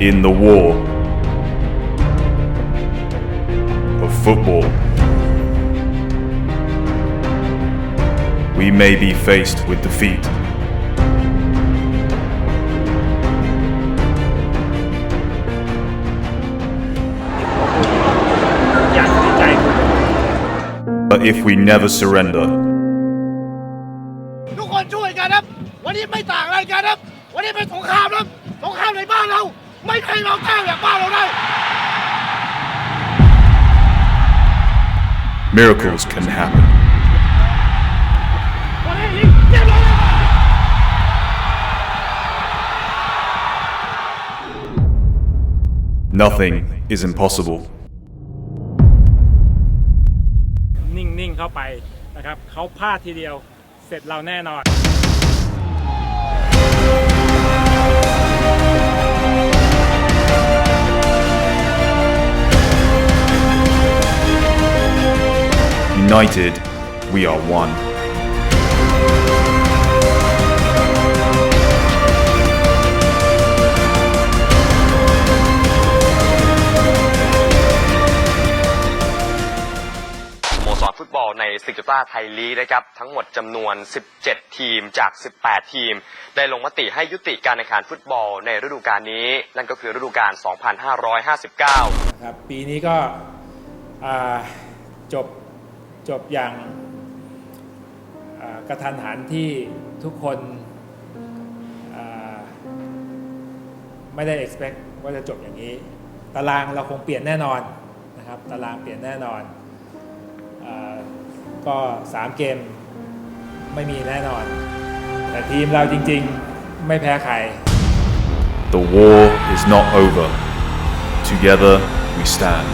in the war of football. We may be faced with defeat. But if we never surrender, ทุกคนช่วยกันครับ วันนี้ไม่ต่างอะไรกันครับ วันนี้เป็นสงครามครับ สงครามในบ้านเรา ไม่ใครเราแก้แบบบ้านเราได้ miracles can happen. วันนี้ยิงเรียบร้อยแล้ว Nothing is impossible. นิ่ง ๆ เข้าไปนะครับเขาพลาดทีเดียวเสร็จเราแน่นอน United, we are one. สโมสรฟุตบอลในสิกต้าไทยลีกนะครับ ทั้งหมดจำนวน 17 ทีมจาก 18 ทีม ได้ลงมติให้ยุติการแข่งขันฟุตบอลในฤดูกาลนี้ นั่นก็คือฤดูกาล 2559 นะครับปีนี้ก็อ่าจบ จบอย่างกระทันหันที่ทุกคนไม่ได้ expect ว่าจะจบอย่างนี้ ตารางเราคงเปลี่ยนแน่นอนนะครับ ตารางเปลี่ยนแน่นอนอก็ 3 เกมไม่มีแน่นอน แต่ทีมเราจริงๆไม่แพ้ใคร The war is not over. Together we stand.